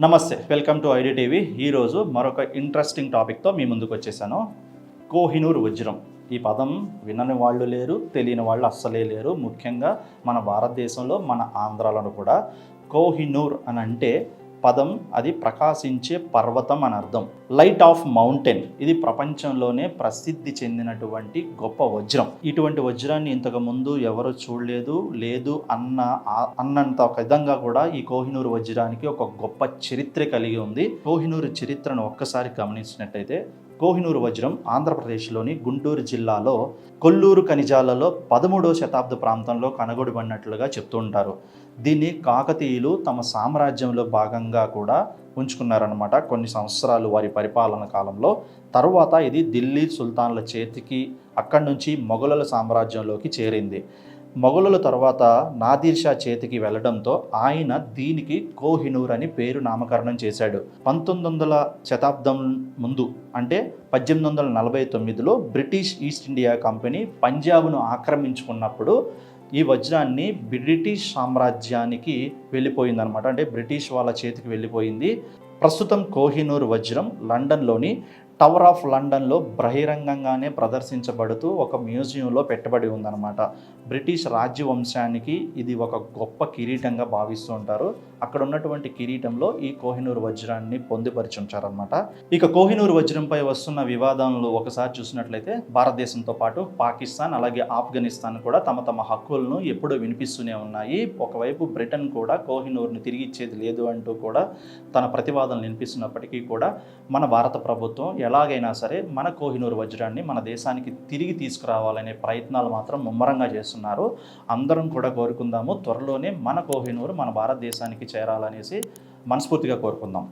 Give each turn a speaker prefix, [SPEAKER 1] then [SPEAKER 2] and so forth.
[SPEAKER 1] నమస్తే welcome to ID TV. ఈరోజు మరొక ఇంట్రెస్టింగ్ టాపిక్తో మీ ముందుకు వచ్చేసాను. కోహినూర్ వజ్రం. ఈ పదం వినని వాళ్ళు లేరు తెలియని వాళ్ళు అస్సలే లేరు. ముఖ్యంగా మన భారతదేశంలో మన ఆంధ్రాలను కూడా కోహినూర్ అని అంటే పదం అది ప్రకాశించే పర్వతం అని అర్థం. లైట్ ఆఫ్ మౌంటైన్ ఇది ప్రపంచంలోనే ప్రసిద్ధి చెందినటువంటి గొప్ప వజ్రం. ఇటువంటి వజ్రాన్ని ఇంతకు ముందు ఎవరు చూడలేదు లేదు అన్న అన్నంత ఒక విధంగా కూడా ఈ కోహినూరు వజ్రానికి ఒక గొప్ప చరిత్ర కలిగి ఉంది. కోహినూరు చరిత్రను ఒక్కసారి గమనించినట్టయితే కోహినూరు వజ్రం ఆంధ్రప్రదేశ్లోని గుంటూరు జిల్లాలో కొల్లూరు ఖనిజాలలో పదమూడవ శతాబ్ద ప్రాంతంలో కనుగొడబడినట్లుగా చెప్తూ ఉంటారు. దీన్ని కాకతీయులు తమ సామ్రాజ్యంలో భాగంగా కూడా ఉంచుకున్నారనమాట కొన్ని సంవత్సరాలు వారి పరిపాలన కాలంలో. తరువాత ఇది ఢిల్లీ సుల్తాన్ల చేతికి అక్కడి నుంచి మొఘలుల సామ్రాజ్యంలోకి చేరింది. మొఘలుల తర్వాత నాదిర్షా చేతికి వెళ్ళడంతో ఆయన దీనికి కోహినూర్ అని పేరు నామకరణం చేశాడు. పంతొమ్మిది వందల శతాబ్దం ముందు అంటే పద్దెనిమిది వందల నలభై తొమ్మిదిలో బ్రిటిష్ ఈస్ట్ ఇండియా కంపెనీ పంజాబ్ను ఆక్రమించుకున్నప్పుడు ఈ వజ్రాన్ని బ్రిటిష్ సామ్రాజ్యానికి వెళ్ళిపోయిందనమాట అంటే బ్రిటిష్ వాళ్ళ చేతికి వెళ్ళిపోయింది. ప్రస్తుతం కోహినూర్ వజ్రం లండన్లోని టవర్ ఆఫ్ లండన్లో బహిరంగంగానే ప్రదర్శించబడుతూ ఒక మ్యూజియంలో పెట్టబడి ఉందన్నమాట. బ్రిటిష్ రాజ్యవంశానికి ఇది ఒక గొప్ప కిరీటంగా భావిస్తూ ఉంటారు. అక్కడ ఉన్నటువంటి కిరీటంలో ఈ కోహినూర్ వజ్రాన్ని పొందుపరిచి ఉంచారనమాట ఇక కోహినూర్ వజ్రంపై వస్తున్న వివాదాలను ఒకసారి చూసినట్లయితే భారతదేశంతో పాటు పాకిస్తాన్ అలాగే ఆఫ్ఘనిస్తాన్ కూడా తమ తమ హక్కులను ఎప్పుడూ వినిపిస్తూనే ఉన్నాయి. ఒకవైపు బ్రిటన్ కూడా కోహినూర్ని తిరిగి ఇచ్చేది లేదు అంటూ కూడా తన ప్రతివాదనలు వినిపిస్తున్నప్పటికీ కూడా మన భారత ప్రభుత్వం ఎలాగైనా సరే మన కోహినూరు వజ్రాన్ని మన దేశానికి తిరిగి తీసుకురావాలనే ప్రయత్నాలు మాత్రం ముమ్మరంగా చేస్తున్నారు. అందరం కూడా కోరుకుందాము. త్వరలోనే మన కోహినూరు మన భారతదేశానికి చేరాలనేసి మనస్ఫూర్తిగా కోరుకుందాం.